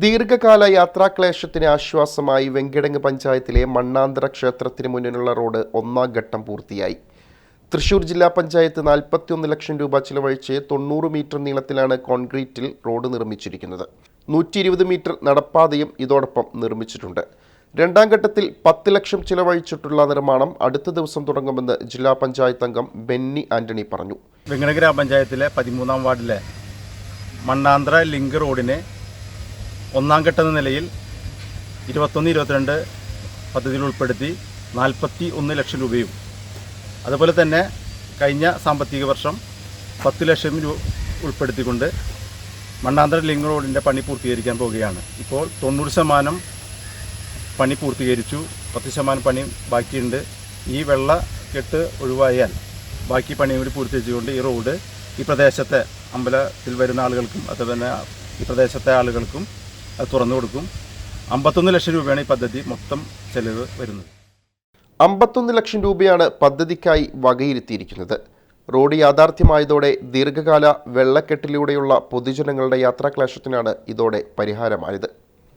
ദീർഘകാല യാത്രാക്ലേശത്തിന് ആശ്വാസമായി വെങ്കിടങ്ങ് പഞ്ചായത്തിലെ മണ്ണാന്തര ക്ഷേത്രത്തിന് മുന്നിലുള്ള റോഡ് ഒന്നാം ഘട്ടം പൂർത്തിയായി. തൃശൂർ ജില്ലാ പഞ്ചായത്ത് നാൽപ്പത്തിയൊന്ന് ലക്ഷം രൂപ ചിലവഴിച്ച് തൊണ്ണൂറ് മീറ്റർ നീളത്തിലാണ് കോൺക്രീറ്റിൽ റോഡ് നിർമ്മിച്ചിരിക്കുന്നത്. നൂറ്റി ഇരുപത് മീറ്റർ നടപ്പാതയും ഇതോടൊപ്പം നിർമ്മിച്ചിട്ടുണ്ട്. രണ്ടാം ഘട്ടത്തിൽ പത്ത് ലക്ഷം ചിലവഴിച്ചിട്ടുള്ള നിർമ്മാണം അടുത്ത ദിവസം തുടങ്ങുമെന്ന് ജില്ലാ പഞ്ചായത്ത് അംഗം ബെന്നി ആന്റണി പറഞ്ഞു. വെങ്ങണ ഗ്രാമപഞ്ചായത്തിലെ പതിമൂന്നാം വാർഡിലെ മണ്ണാന്തര ലിങ്ക് റോഡിനെ ഒന്നാം ഘട്ട എന്ന നിലയിൽ ഇരുപത്തൊന്ന് ഇരുപത്തിരണ്ട് പദ്ധതിയിൽ ഉൾപ്പെടുത്തി നാൽപ്പത്തി ഒന്ന് ലക്ഷം രൂപയും. അതുപോലെ തന്നെ കഴിഞ്ഞ സാമ്പത്തിക വർഷം പത്ത് ലക്ഷം രൂപ ഉൾപ്പെടുത്തിക്കൊണ്ട് മണ്ണാന്തര ലിങ്ക് റോഡിന്റെ പണി പൂർത്തീകരിക്കാൻ പോവുകയാണ്. ഇപ്പോൾ തൊണ്ണൂറ് ശതമാനം പണി പൂർത്തീകരിച്ചു. പത്ത് ശതമാനം പണി ബാക്കിയുണ്ട്. ഈ വെള്ള കെട്ട് ഒഴിവായാൽ ബാക്കി പണി കൂടി പൂർത്തീകരിച്ചുകൊണ്ട് ഈ റോഡ് ഈ പ്രദേശത്തെ അമ്പലത്തിൽ വരുന്ന ആളുകൾക്കും അതുപോലെ ഈ പ്രദേശത്തെ ആളുകൾക്കും അത് തുറന്നു കൊടുക്കും. അമ്പത്തൊന്ന് ലക്ഷം രൂപയാണ് ഈ പദ്ധതി മൊത്തം ചെലവ് വരുന്നത്. അമ്പത്തൊന്ന് ലക്ഷം രൂപയാണ് പദ്ധതിക്കായി വകയിരുത്തിയിരിക്കുന്നത്. റോഡ് യാഥാർത്ഥ്യമായതോടെ ദീർഘകാല വെള്ളക്കെട്ടിലൂടെയുള്ള പൊതുജനങ്ങളുടെ യാത്രാക്ലേശത്തിനാണ് ഇതോടെ പരിഹാരമായത്.